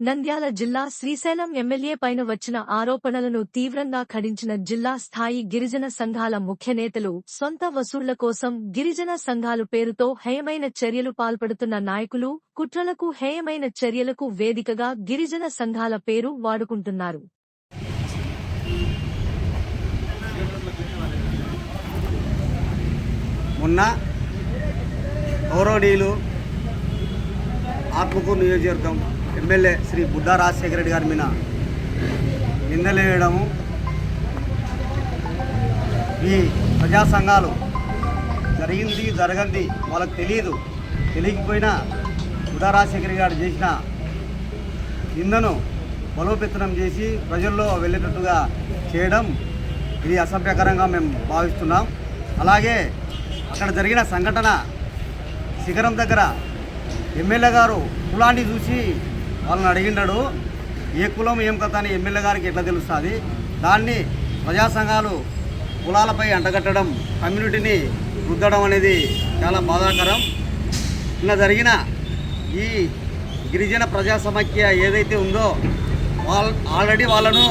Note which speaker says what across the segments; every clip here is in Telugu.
Speaker 1: నంద్యాల జిల్లా శ్రీశైలం ఎమ్మెల్యే పైన వచ్చిన ఆరోపణలను తీవ్రంగా ఖండించిన జిల్లా స్థాయి గిరిజన సంఘాల ముఖ్య నేతలు సొంత వసూళ్ళ కోసం గిరిజన సంఘాలు పేరుతో హేయమైన చర్యలు పాల్పడుతున్న నాయకులు కుట్రలకు హేయమైన చర్యలకు వేదికగా గిరిజన సంఘాల పేరు వాడుకుంటున్నారు.
Speaker 2: మొన్న ఆత్మకూరు నియోజకవర్గం ఎమ్మెల్యే శ్రీ బుద్ధ రాజశేఖర రెడ్డి గారి మీద నిందలేయడము. ఈ ప్రజా సంఘాలు జరిగింది జరగంది వాళ్ళకి తెలియదు తెలియకపోయినా బుద్ధ రాజశేఖర గారు చేసిన నిందను బలోపేతనం చేసి ప్రజల్లో వెళ్ళేటట్టుగా చేయడం ఇది అసభ్యకరంగా మేము భావిస్తున్నాం. అలాగే అక్కడ జరిగిన సంఘటన శిఖరం దగ్గర ఎమ్మెల్యే గారు కులాన్ని చూసి వాళ్ళని అడిగినాడు ఏ కులం ఏం కథ అని ఎమ్మెల్యే గారికి ఎట్లా తెలుస్తుంది? దాన్ని ప్రజా సంఘాలు కులాలపై అంటగట్టడం కమ్యూనిటీని రుద్దడం అనేది చాలా బాధాకరం. నిన్న జరిగిన ఈ గిరిజన ప్రజా సమాఖ్య ఏదైతే ఉందో వాళ్ళ ఆల్రెడీ వాళ్ళను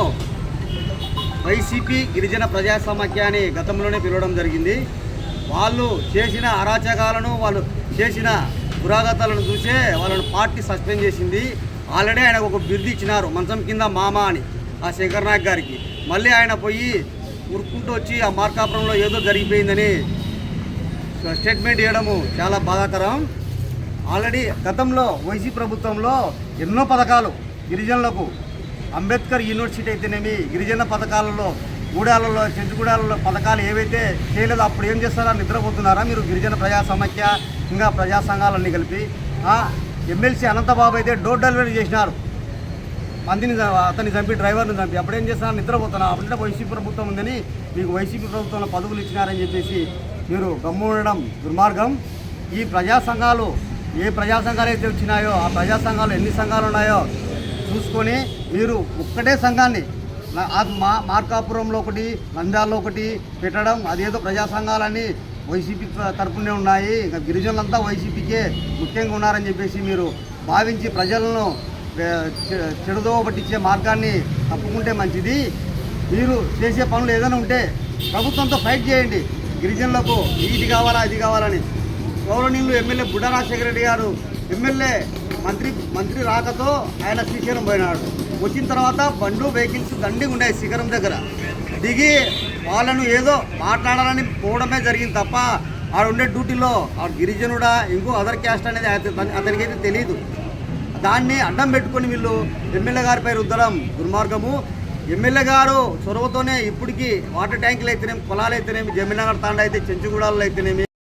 Speaker 2: వైసీపీ గిరిజన ప్రజా సమాఖ్య అని గతంలోనే పిలవడం జరిగింది. వాళ్ళు చేసిన అరాచకాలను వాళ్ళు చేసిన పురాగతాలను చూసే వాళ్ళను పార్టీ సస్పెండ్ చేసింది. ఆల్రెడీ ఆయన ఒక బిరుదు ఇచ్చినారు మంచం కింద మామ అని ఆ శంకర్ నాయక్ గారికి. మళ్ళీ ఆయన పోయి ఉరుక్కుంటూ వచ్చి ఆ మార్కాపురంలో ఏదో జరిగిపోయిందని స్టేట్మెంట్ ఇవ్వడము చాలా బాధాకరం. ఆల్రెడీ గతంలో వైసీ ప్రభుత్వంలో ఎన్నో పథకాలు గిరిజనులకు అంబేద్కర్ యూనివర్సిటీ అయితేనేమి గిరిజన పథకాలలో గూడాలలో చెంచుగూడాలలో పథకాలు ఏవైతే చేయలేదో అప్పుడు ఏం చేస్తారా? నిద్రపోతున్నారా మీరు గిరిజన ప్రజా సమాఖ్య ఇంకా ప్రజా సంఘాలన్నీ కలిపి ఎమ్మెల్సీ అనంతబాబు అయితే డోర్ డెలివరీ చేసినారు. మందిని అతన్ని చంపి డ్రైవర్ని చంపి. అప్పుడేం చేస్తున్నారు? నిద్రపోతున్నా. అప్పుడంటే వైసీపీ ప్రభుత్వం ఉందని మీకు వైసీపీ ప్రభుత్వంలో పదవులు ఇచ్చినారని చెప్పేసి మీరు గమ్ము ఉండడం దుర్మార్గం. ఈ ప్రజా సంఘాలు ఏ ప్రజా సంఘాలు అయితే వచ్చినాయో ఆ ప్రజా సంఘాలు ఎన్ని సంఘాలు ఉన్నాయో చూసుకొని మీరు ఒక్కటే సంఘాన్ని మా మార్కాపురంలో ఒకటి నంద్యాలలో ఒకటి పెట్టడం అదేదో ప్రజా సంఘాలని వైసీపీ త- తరపునే ఉన్నాయి. ఇంకా గిరిజనులంతా వైసీపీకే ముఖ్యంగా ఉన్నారని చెప్పేసి మీరు భావించి ప్రజలను చెడుదోవ చె- పట్టించే మార్గాన్ని తప్పుకుంటే మంచిది. మీరు చేసే పనులు ఏదైనా ఉంటే ప్రభుత్వంతో ఫైట్ చేయండి. గిరిజనులకు ఇది కావాలా ఇది కావాలని. గౌరవనీయులు ఎమ్మెల్యే బుడ్డ రాజశేఖర రెడ్డి గారు ఎమ్మెల్యే మంత్రి మంత్రి రాకతో ఆయన శ్రీశైలం పోయినాడు. వచ్చిన తర్వాత బండ్లు వెహికల్స్ దండిగా ఉన్నాయి శిఖరం దగ్గర. దిగి వాళ్ళను ఏదో మాట్లాడాలని పోవడమే జరిగింది తప్ప ఆడు ఉండే డ్యూటీలో ఆ గిరిజనుడా ఇంకో అదర్ క్యాస్ట్ అనేది అత- అతనికైతే తెలియదు దాన్ని అడ్డం పెట్టుకొని వీళ్ళు ఎమ్మెల్యే గారిపై రుద్దడం దుర్మార్గము. ఎమ్మెల్యే గారు చొరవతోనే ఇప్పటికీ వాటర్ ట్యాంకులు అయితేనేమి పొలాలు అయితేనేమి జమీనగర్ తాండ అయితే చెంచుగూడాలు అయితేనేమి